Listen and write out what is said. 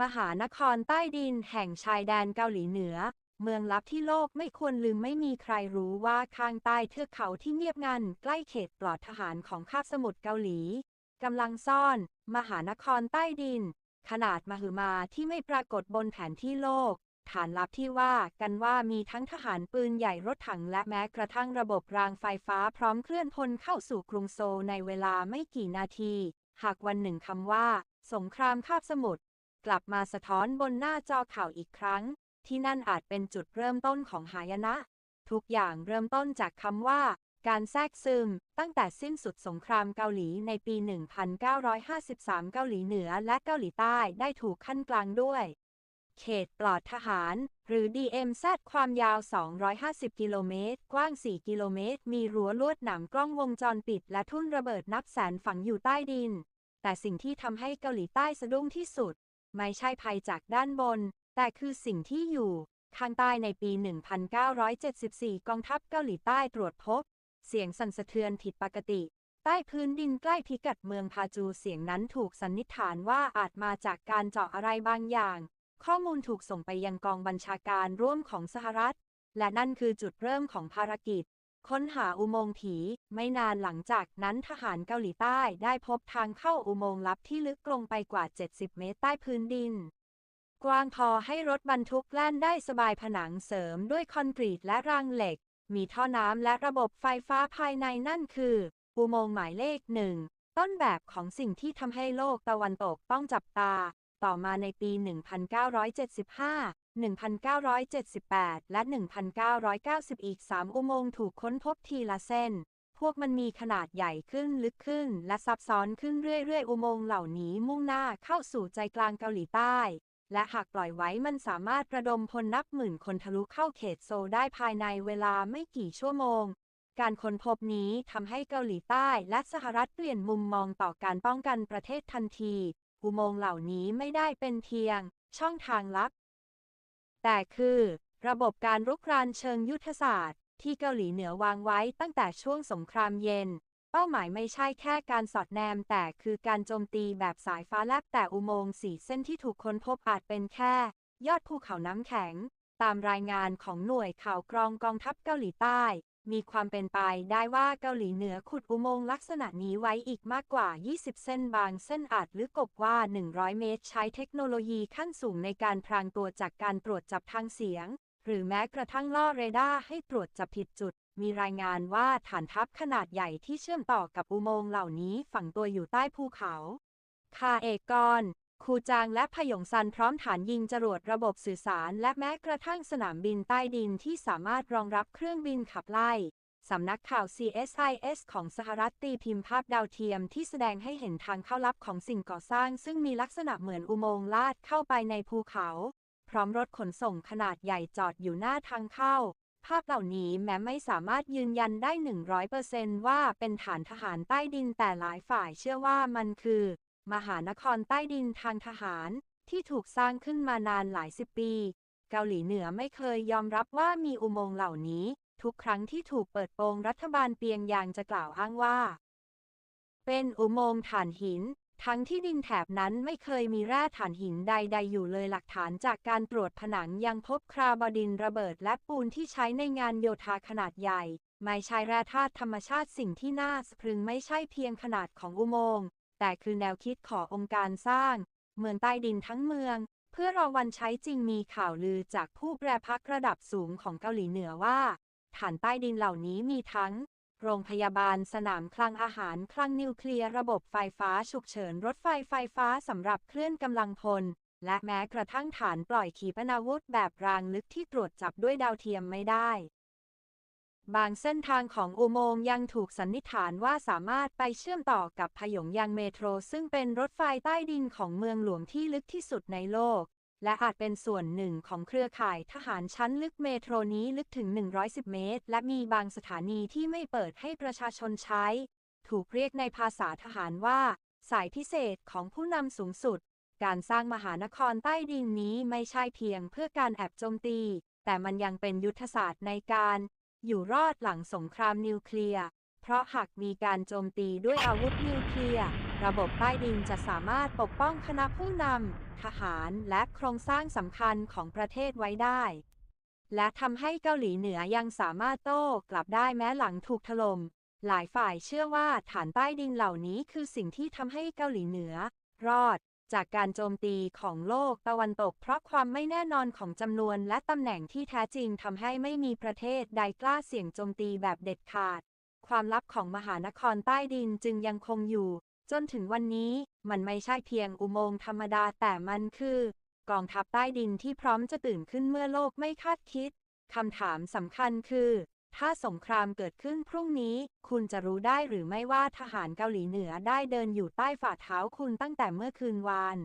มหานครใต้ดินแห่งชายแดนเกาหลีเหนือ เมืองลับที่โลกไม่ควรลืมไม่มีใครรู้ว่าข้างใต้เทือกเขาที่เงียบงันใกล้เขตปลอดทหารของคาบสมุทรเกาหลีกำลังซ่อน มหานครใต้ดิน ขนาดมหึมาที่ไม่ปรากฏบนแผนที่โลก ฐานลับที่ว่ากันว่ามีทั้งทหารปืนใหญ่รถถังและแม้กระทั่งระบบรางไฟฟ้าพร้อมเคลื่อนพลเข้าสู่กรุงโซลในเวลาไม่กี่นาที หากวันหนึ่งคำว่า สงครามคาบสมุทร กลับมาสะท้อนบนหน้าจอข่าวอีกครั้ง ที่นั่นอาจเป็นจุดเริ่มต้นของหายนะ ทุกอย่างเริ่มต้นจากคำว่า การแทรกซึม ตั้งแต่สิ้นสุดสงครามเกาหลีในปี 1953 เกาหลีเหนือและเกาหลีใต้ได้ถูกขั้นกลางด้วยเขตปลอดทหาร หรือ DMZ ความยาว 250 กิโลเมตร กว้าง 4 กิโลเมตร มีรั้วลวดหนามกล้องวงจรปิด และทุ่นระเบิดนับแสนฝังอยู่ใต้ดิน แต่สิ่งที่ทำให้เกาหลีใต้สะดุ้งที่สุด ไม่ใช่ภัยจากด้านบน แต่คือสิ่งที่อยู่ ข้างใต้ในปี 1974 กองทัพเกาหลีใต้ตรวจพบ เสียงสั่นสะเทือนผิดปกติ ใต้พื้นดินใกล้พิกัดเมืองพาจูเสียงนั้นถูกสันนิษฐานว่าอาจมาจากการเจาะอะไรบางอย่าง ข้อมูลถูกส่งไปยังกองบัญชาการร่วมของสหรัฐ และนั่นคือจุดเริ่มของภารกิจ ค้นหาอุโมงค์ผี ไม่นานหลังจากนั้นทหารเกาหลีใต้ได้พบทางเข้าอุโมงค์ลับที่ลึกลงไปกว่า 70 เมตรใต้พื้นดิน กว้างพอให้รถบรรทุกแล่นได้สบายผนังเสริมด้วยคอนกรีตและรางเหล็ก มีท่อน้ำและระบบไฟฟ้าภายในนั่นคือ อุโมงค์หมายเลขหนึ่ง ต้นแบบของสิ่งที่ทำให้โลกตะวันตกต้องจับตา ต่อมาในปี 1975 1978 และ 1990 อีก 3 อุโมงค์ถูกค้นพบทีละเส้น พวกมันมีขนาดใหญ่ขึ้นลึกขึ้น และซับซ้อนขึ้นเรื่อยๆ อุโมงค์เหล่านี้มุ่งหน้าเข้าสู่ใจกลางเกาหลีใต้ และหากปล่อยไว้มันสามารถระดมพลนับหมื่นคนทะลุเข้าเขตโซลได้ภายในเวลาไม่กี่ชั่วโมงการค้นพบนี้ทำให้เกาหลีใต้และสหรัฐเปลี่ยนมุมมองต่อการป้องกันประเทศทันที อุโมงค์เหล่านี้ไม่ได้เป็นเพียง ช่องทางลับ แต่คือ ระบบการรุกรานเชิงยุทธศาสตร์ ที่เกาหลีเหนือวางไว้ตั้งแต่ช่วงสงครามเย็น เป้าหมายไม่ใช่แค่การสอดแนม แต่คือการโจมตีแบบสายฟ้าแลบแต่อุโมงค์สีเส้นที่ถูกค้นพบอาจเป็นแค่ ยอดภูเขาน้ำแข็ง ตามรายงานของหน่วยข่าวกรองกองทัพเกาหลีใต้ มีความเป็นไปได้ว่าเกาหลีเหนือขุดอุโมงค์ลักษณะนี้ไว้อีกมากกว่า 20 เส้นบางเส้นอาจลึกกบว่า 100 เมตร ใช้เทคโนโลยีขั้นสูงในการพรางตัวจากการตรวจจับทางเสียง หรือแม้กระทั่งล่อเรดาร์ให้ตรวจจับผิดจุด มีรายงานว่าฐานทัพขนาดใหญ่ที่เชื่อมต่อกับอุโมงค์เหล่านี้ฝังตัวอยู่ใต้ภูเขาคาเอกกร คูจางและพยงซันพร้อมฐานยิงจรวดระบบสื่อสาร และแม้กระทั่งสนามบินใต้ดินที่สามารถรองรับเครื่องบินขับไล่ สำนักข่าว CSIS ของสหรัฐตีพิมพ์ภาพดาวเทียมที่แสดงให้เห็นทางเข้าลับของสิ่งก่อสร้าง ซึ่งมีลักษณะเหมือนอุโมงค์ลาดเข้าไปในภูเขา พร้อมรถขนส่งขนาดใหญ่จอดอยู่หน้าทางเข้า ภาพเหล่านี้แม้ไม่สามารถยืนยันได้ 100%ว่าเป็นฐานทหารใต้ดินแต่หลายฝ่ายเชื่อว่ามันคือ มหานครใต้ดินทางทหารที่ถูกสร้างขึ้นมานานหลายสิบปี เกาหลีเหนือไม่เคยยอมรับว่ามีอุโมงค์เหล่านี้ ทุกครั้งที่ถูกเปิดโปงรัฐบาลเปียงยางจะกล่าวอ้างว่า เป็นอุโมงค์ถ่านหิน ทั้งที่ดินแถบนั้นไม่เคยมีแร่ถ่านหินใด ๆ อยู่เลยหลักฐานจากการตรวจผนังยังพบคราบดินระเบิดและปูนที่ใช้ในงานโยธาขนาดใหญ่ไม่ใช่แร่ธาตุธรรมชาติสิ่งที่น่าสะพรึงไม่ใช่เพียงขนาดของอุโมงค์ แต่คือแนวคิดขององค์การสร้าง เมืองใต้ดินทั้งเมือง เพื่อรอวันใช้จริงมีข่าวลือจากผู้แปรพักระดับสูงของเกาหลีเหนือว่า ฐานใต้ดินเหล่านี้มีทั้ง โรงพยาบาลสนามคลังอาหารคลังนิวเคลียร์ระบบไฟฟ้าฉุกเฉินรถไฟไฟฟ้าสำหรับเคลื่อนกำลังพล และแม้กระทั่งฐานปล่อยขีปนาวุธแบบรางลึกที่ตรวจจับด้วยดาวเทียมไม่ได้ บางเส้นทางของอุโมงค์ยังถูกสันนิษฐานว่าสามารถไปเชื่อมต่อกับพยงยางเมโทร ซึ่งเป็นรถไฟใต้ดินของเมืองหลวงที่ลึกที่สุดในโลก และอาจเป็นส่วนหนึ่งของเครือข่ายทหารชั้นลึกเมโทรนี้ลึกถึง 110 เมตร และมีบางสถานีที่ไม่เปิดให้ประชาชนใช้ ถูกเรียกในภาษาทหารว่า สายพิเศษของผู้นำสูงสุด การสร้างมหานครใต้ดินนี้ไม่ใช่เพียงเพื่อการแอบโจมตี แต่มันยังเป็นยุทธศาสตร์ในการ อยู่รอดหลังสงครามนิวเคลียร์ เพราะหากมีการโจมตีด้วยอาวุธนิวเคลียร์ ระบบใต้ดินจะสามารถปกป้องคณะผู้นำทหารและโครงสร้างสำคัญของประเทศไว้ได้ และทำให้เกาหลีเหนือยังสามารถโต้กลับได้แม้หลังถูกถล่มหลายฝ่ายเชื่อว่าฐานใต้ดินเหล่านี้คือสิ่งที่ทำให้เกาหลีเหนือ รอด จากการโจมตีของโลกตะวันตก เพราะความไม่แน่นอนของจำนวนและตำแหน่งที่แท้จริงทำให้ไม่มีประเทศใดกล้าเสี่ยงโจมตีแบบเด็ดขาด ความลับของมหานครใต้ดินจึงยังคงอยู่ จนถึงวันนี้มันไม่ใช่เพียงอุโมงค์ธรรมดาแต่มันคือ กองทัพใต้ดินที่พร้อมจะตื่นขึ้นเมื่อโลกไม่คาดคิดคำถามสำคัญคือ ถ้าสงครามเกิดขึ้นพรุ่งนี้ คุณจะรู้ได้หรือไม่ว่าทหารเกาหลีเหนือได้เดินอยู่ใต้ฝ่าเท้าคุณตั้งแต่เมื่อคืนวาน